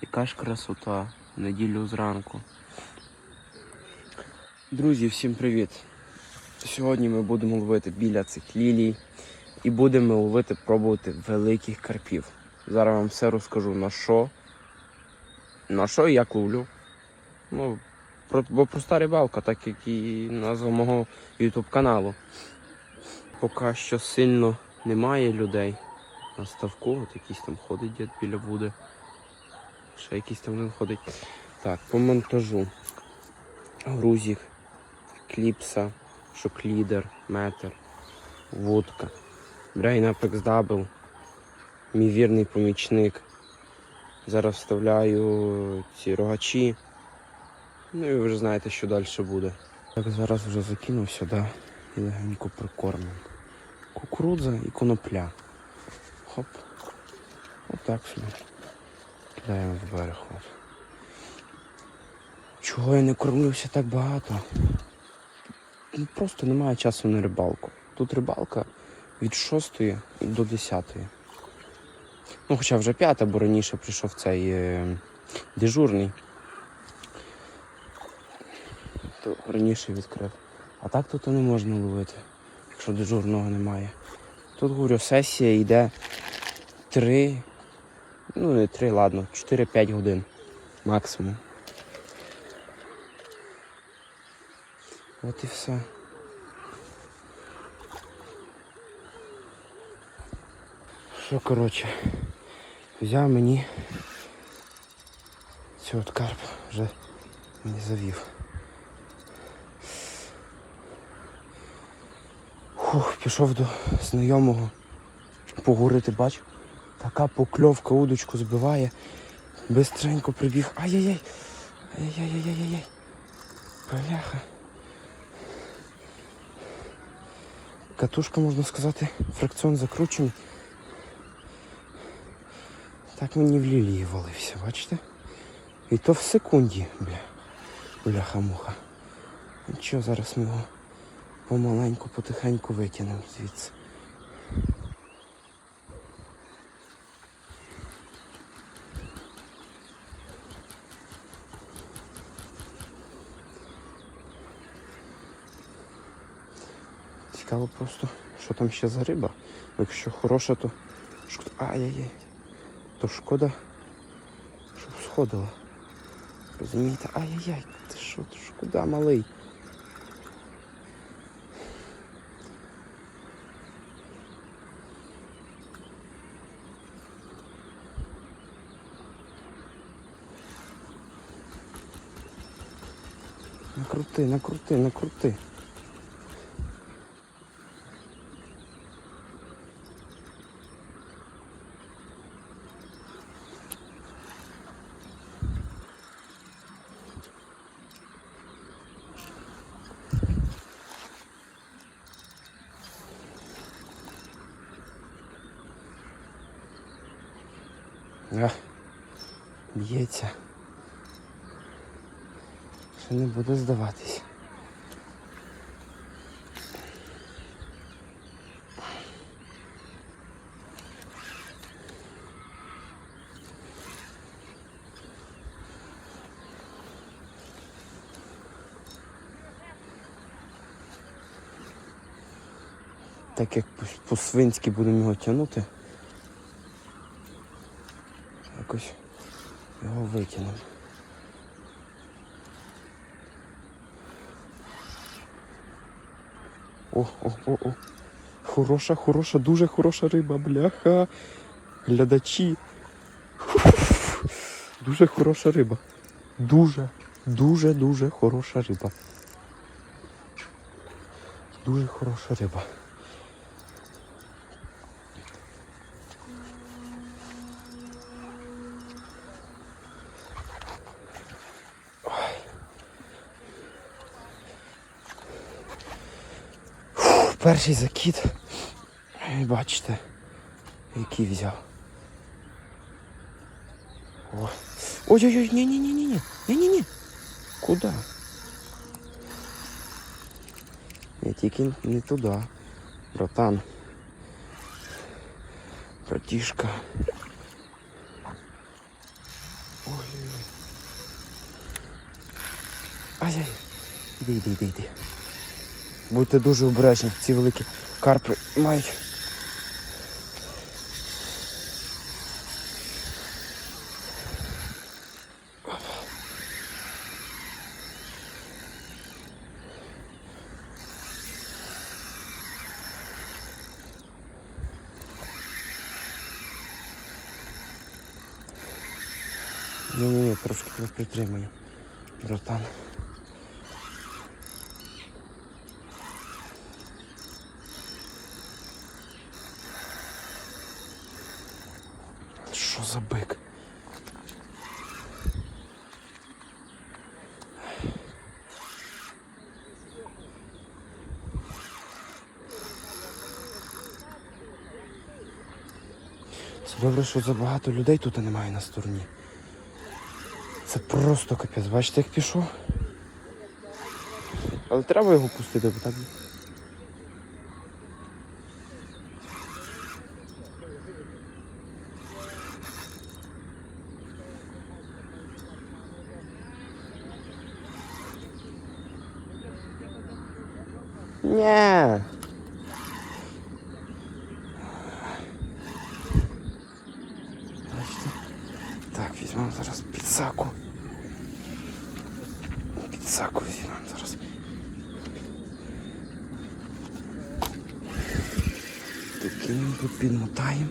Яка ж красота. в Неділю зранку. Друзі, всім привіт! Сьогодні ми будемо ловити біля цих лілій і будемо ловити, пробувати великих карпів. Зараз вам все розкажу на що. На що і як ловлю. Ну, про, бо проста рибалка, так як і назва мого YouTube каналу. Поки що сильно немає людей на ставку, от якийсь там ходить дід біля буде. Ще якийсь там один ходить. Так, по монтажу. Грузик, кліпса, шоклідер, метр, вудка, Brain Apex Double, мій вірний помічник. Зараз вставляю ці рогачі. Ну і ви вже знаєте, що далі буде. Так, зараз вже закинув сюди і легенько прикормлю. Кукурудза і конопля. Хоп. Отак собі. Кидаємо в берег. Чого я не кормився так багато? Ну, Просто немає часу на рибалку. Тут рибалка від 6 до 10. Ну, хоча вже п'ята, бо раніше прийшов цей е, дежурний. То раніше відкрив. А так тут не можна ловити, якщо дежурного немає. Тут говорю, сесія йде 3, ну не 3, ладно, 4-5 годин максимум. От і все. Що, коротше, взяв мені от карп вже мені завів. Фух, пішов до знайомого поговорити, бачу. Така покльовка удочку збиває. Бистренько прибіг. Ай-яй-яй. Ай-яй-яй-яй-яй. Бляха. Катушка, можна сказати, фракціон закручений. Так мені в лілії валився, бачите? І то в секунді, бля. Бляха-муха. Нічого, зараз ми його помаленьку, потихеньку витягнемо звідси. Цікаво просто, що там ще за риба. Якщо хороша, то шкода. Ай-яй-яй. То шкода, щоб сходила. Розумієте? Ай-яй-яй, ти що, ти шкода малий. Накрути, накрути, накрути. А, б'ється. Ще не буде здаватись. Так як по- по-свинськи будемо його тягнути, якось витягнемо. О, о, о, о. Хороша, хороша, дуже хороша риба, бляха. Глядачі. Дуже хороша риба. Дуже, дуже, дуже хороша риба. Дуже хороша риба. Перший закид. І Бачите, який взяв. Ой-ой-ой, ні-ні-ні-ні. Ні-ні-ні. Куда? Я тільки не туди. Братан. Братішка. Ой-ой-ой. Ай-яй. Іди, іди, іди, іди. Будьте дуже обережні, ці великі карпи мають. Ні-ні-ні, трошки притримаю, братан. Що за бик? Це добре, що забагато людей тут немає на стороні. Це просто капець. Бачите, як пішов? Але треба його пустити, бо так. Ні. Так, візьмемо зараз підсаку. Підсаку візьмемо зараз. Тут кинемо, тут підмотаємо.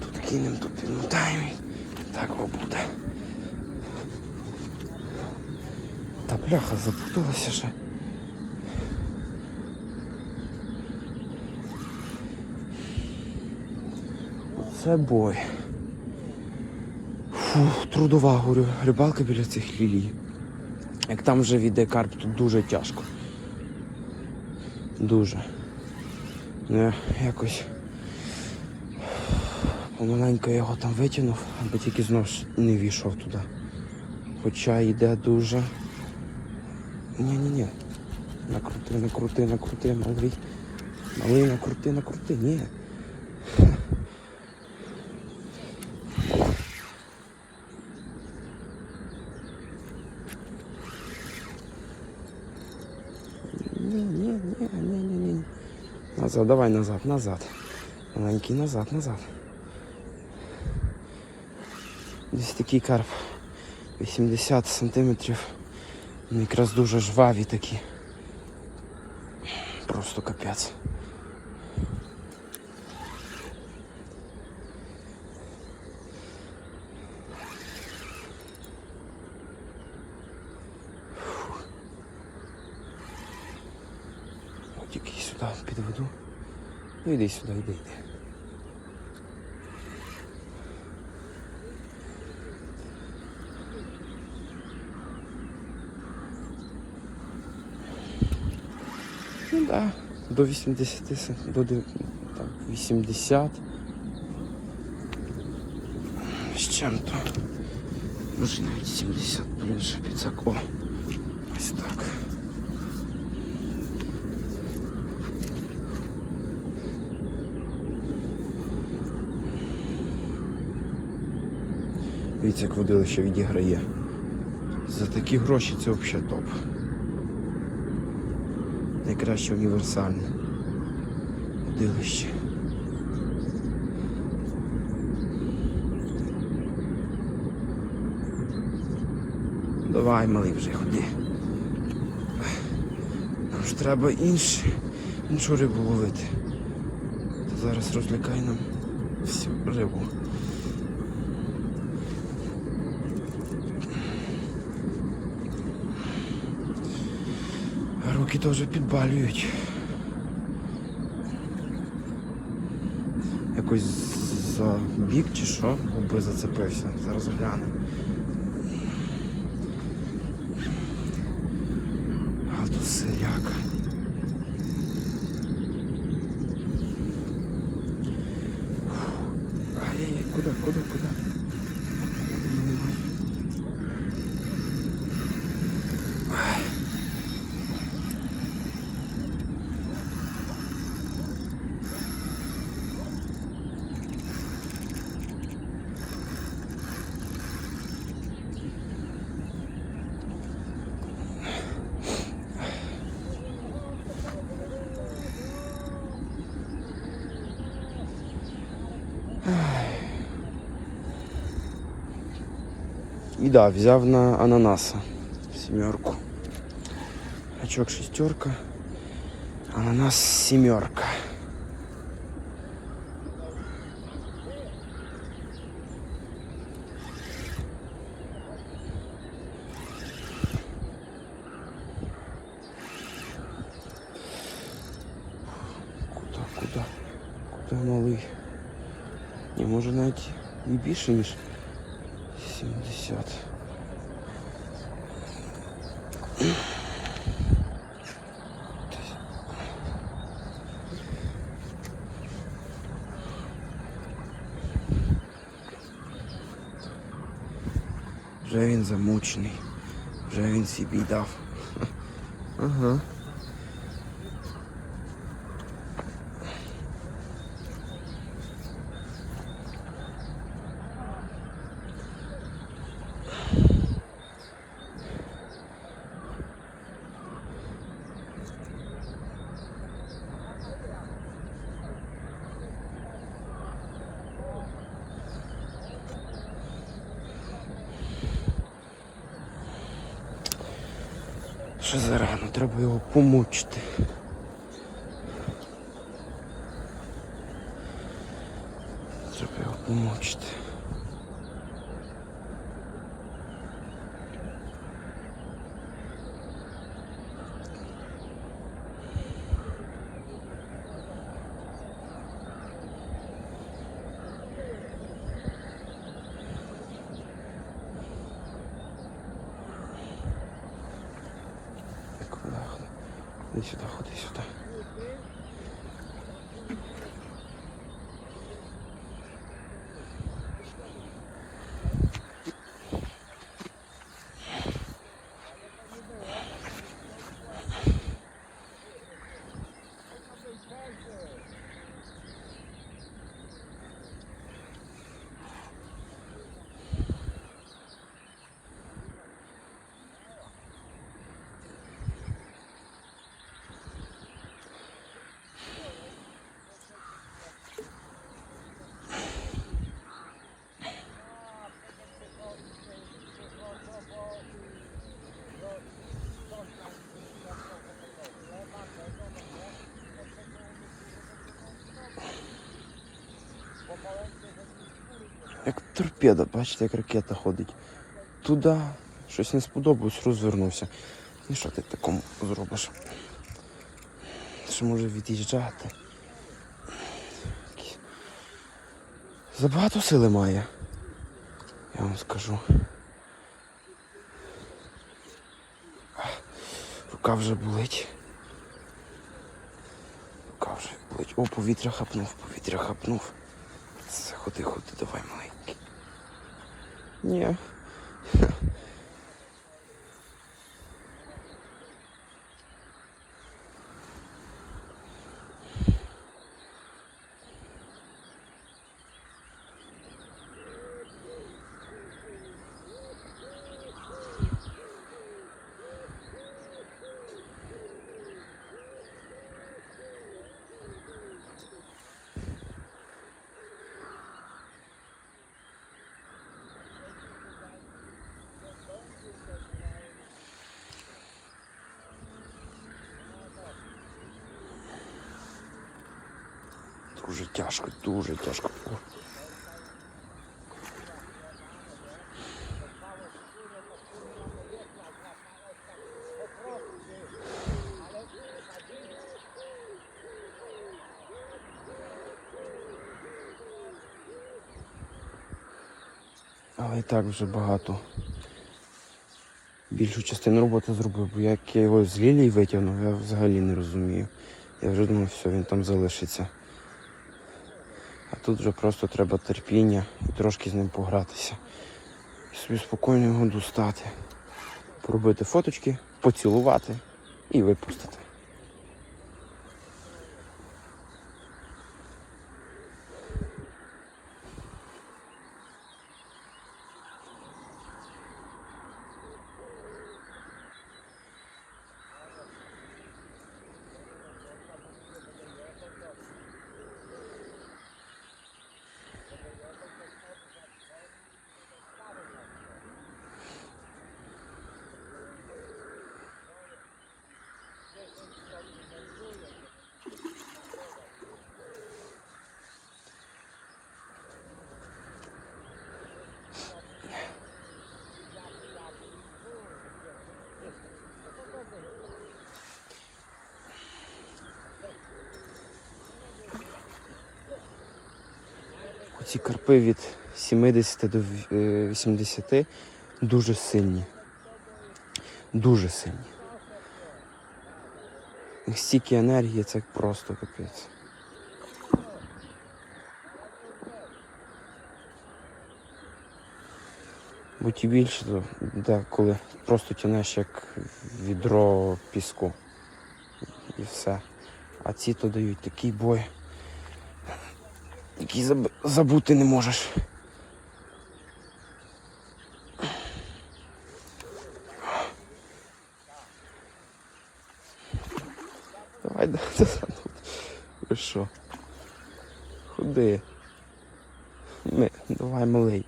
Тут кинемо, тут підмотаємо. Так о буде. Та бляха запуталася ще. Це бой. Трудова говорю, рибалка біля цих лілій. Як там вже віде карп, то дуже тяжко. Дуже. Ну, я якось помаленько його там витягнув, аби тільки знову не війшов туди. Хоча йде дуже. Ні-ні-ні. Накрути, накрути, накрути, малий. Малий, накрути, накрути. Ні, ні, ні, ні, ні, ні. Назад, давай назад, назад. Маленький назад, назад. Десь такий карп. 80 сантиметрів. Вони якраз дуже жваві такі. Просто капець. От тільки сюди підведу. Ну йди сюди, йди, йди. Ну да, до 80 до так, 80 з чим-то. Може навіть 70, блін, ще підсак. О, ось так. Дивіться, як водилище відіграє. За такі гроші це взагалі топ. Найкраще універсальне. Водилище. Давай, малий, вже ходи. Нам ж треба інше, іншу рибу ловити. Та зараз розлякай нам всю рибу. Руки вже підбалюють. Якось за бік чи що, аби зацепився. Зараз глянемо. да, взяв на ананаса сімерку. Гачок шестерка. Ананас сімерка. Куда, куда? Куда малий? Ні, може навіть і більше, ніж 70. Вже він замучений. Вже він собі дав. Ага. Ще зарано, треба його помучити. Треба його помучити. Куди? Ходи сюди, ходи сюди. Як торпеда, бачите, як ракета ходить. Туди щось не сподобалось, розвернувся. І що ти такому зробиш? Що може від'їжджати? Забагато сили має. Я вам скажу. Рука вже болить. Рука вже болить. О, повітря хапнув, повітря хапнув. Це ходи, ходи, давай маленький. Ні. Дуже тяжко, дуже тяжко. Але і так вже багато. Більшу частину роботи зробив, бо як я його з лілії витягнув, я взагалі не розумію. Я вже думав, все, він там залишиться. Тут вже просто треба терпіння і трошки з ним погратися. І собі спокійно його достати, поробити фоточки, поцілувати і випустити. Ці карпи від 70 до е, 80 дуже сильні. Дуже сильні. Стільки енергії, це просто капець. Бо ті більше, то да, коли просто тянеш як відро піску. І все. А ці то дають такий бой, який заб- забути не можеш. Давай, да, да, да, ну, ви що? Ходи. Ми, давай, малий.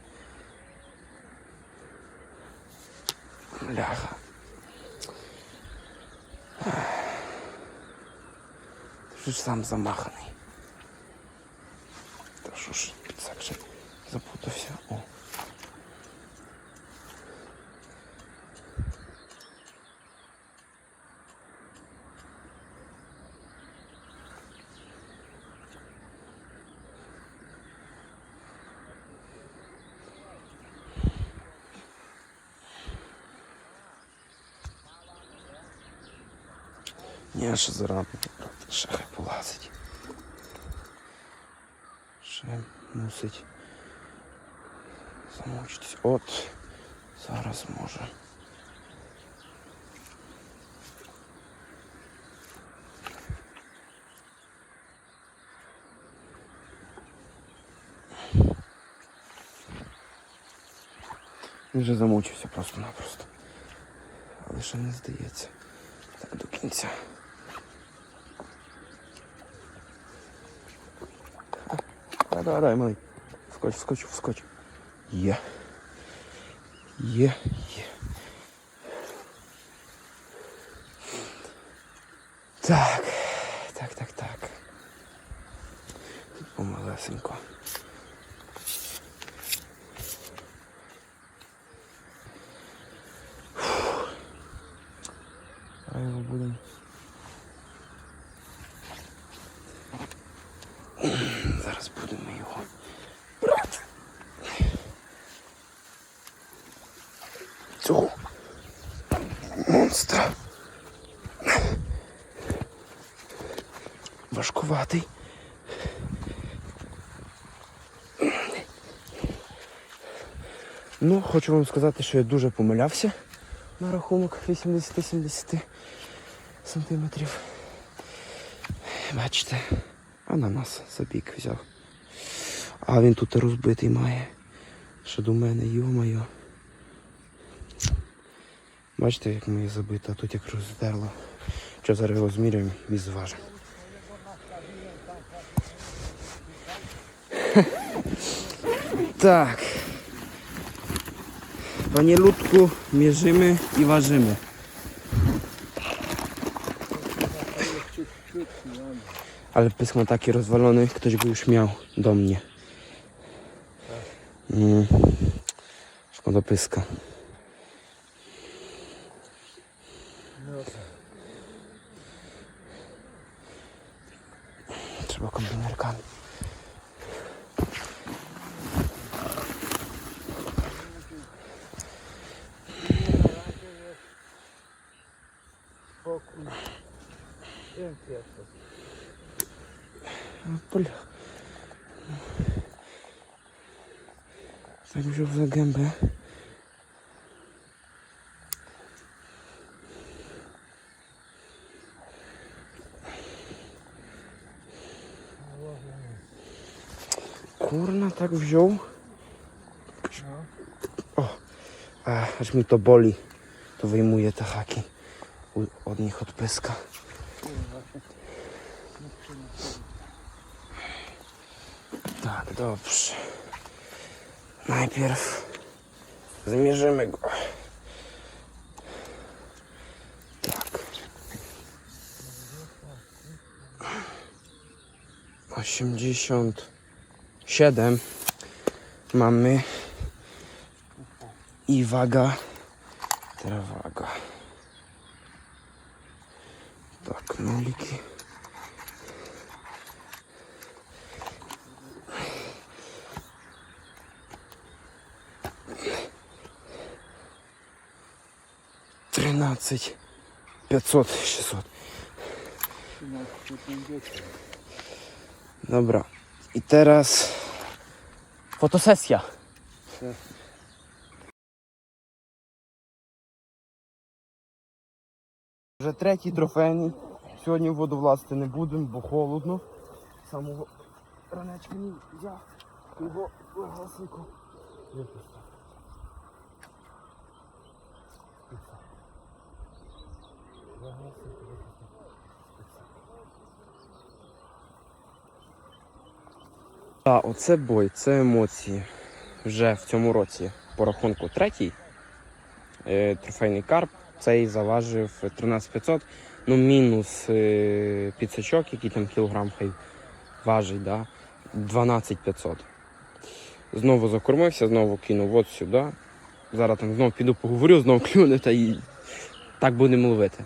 Бляха. Ти ж сам замаханий. Ні, ще зарано, брат. Ще хай полазить. Ще мусить замучитись. От зараз може. Він вже замучився просто-напросто. Але ще не здається. Так, до кінця. Давай, давай, давай, малий. Скоч, вскоч, вскоч. Є. Є, є. Так, так, так, так. Помалесенько. Фух. А його будемо. Зараз будемо його брати. Цього монстра. Важкуватий. Ну, хочу вам сказати, що я дуже помилявся на рахунок 80-70 сантиметрів. Бачите, ананас забік взяв. А він тут розбитий має. Що до мене, йо-моє. Бачите, як моє забито, а тут як роздерло. Що зараз його зміряємо і зважимо. Так. Panie Ludku, mierzymy i ważymy. Ale pysk ma taki rozwalony, ktoś go już miał do mnie. Mm. Szkoda pyska. Bля. Tak wziął za gębę. Kurna, tak wziął. O, a, aż mi to boli. To wyjmuję te haki. Od nich odpyska. Tak, dobrze. Najpierw zmierzymy go. Tak. Osiemdziesiąt siedem mamy i waga. Teraz waga. Tak, noliki. 13 500 600. 17 50. Dobra. I teraz fotosesja. Вже третій трофейний. Сьогодні воду влазити не будемо, бо холодно. Самого ранечка не я його легасенько випустив. Легасенько випустив. А, оце бой, це емоції. Вже в цьому році по рахунку третій е, трофейний карп. Цей заважив 13500, ну мінус е, підсачок, який там кілограм хай важить, да? 12500. Знову закормився, знову кинув от сюди. Зараз там знову піду поговорю, знову клюне та і так будемо ловити.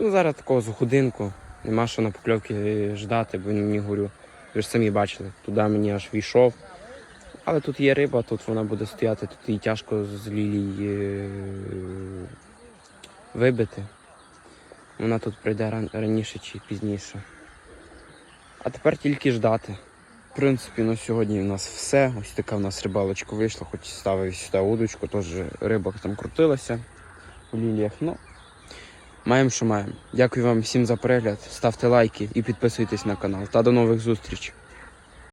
Ну, зараз такого з годинку, нема що на покльовки ждати, бо мені говорю. Ви ж самі бачили, туди мені аж війшов. Але тут є риба, тут вона буде стояти, тут її тяжко з лілій е, вибити. Вона тут прийде раніше чи пізніше. А тепер тільки ждати. В принципі, на сьогодні у нас все. Ось така у нас рибалочка вийшла, хоч ставив сюди удочку, теж риба там крутилася у ліліях. Ну, маємо, що маємо. Дякую вам всім за перегляд. Ставте лайки і підписуйтесь на канал. Та до нових зустрічей.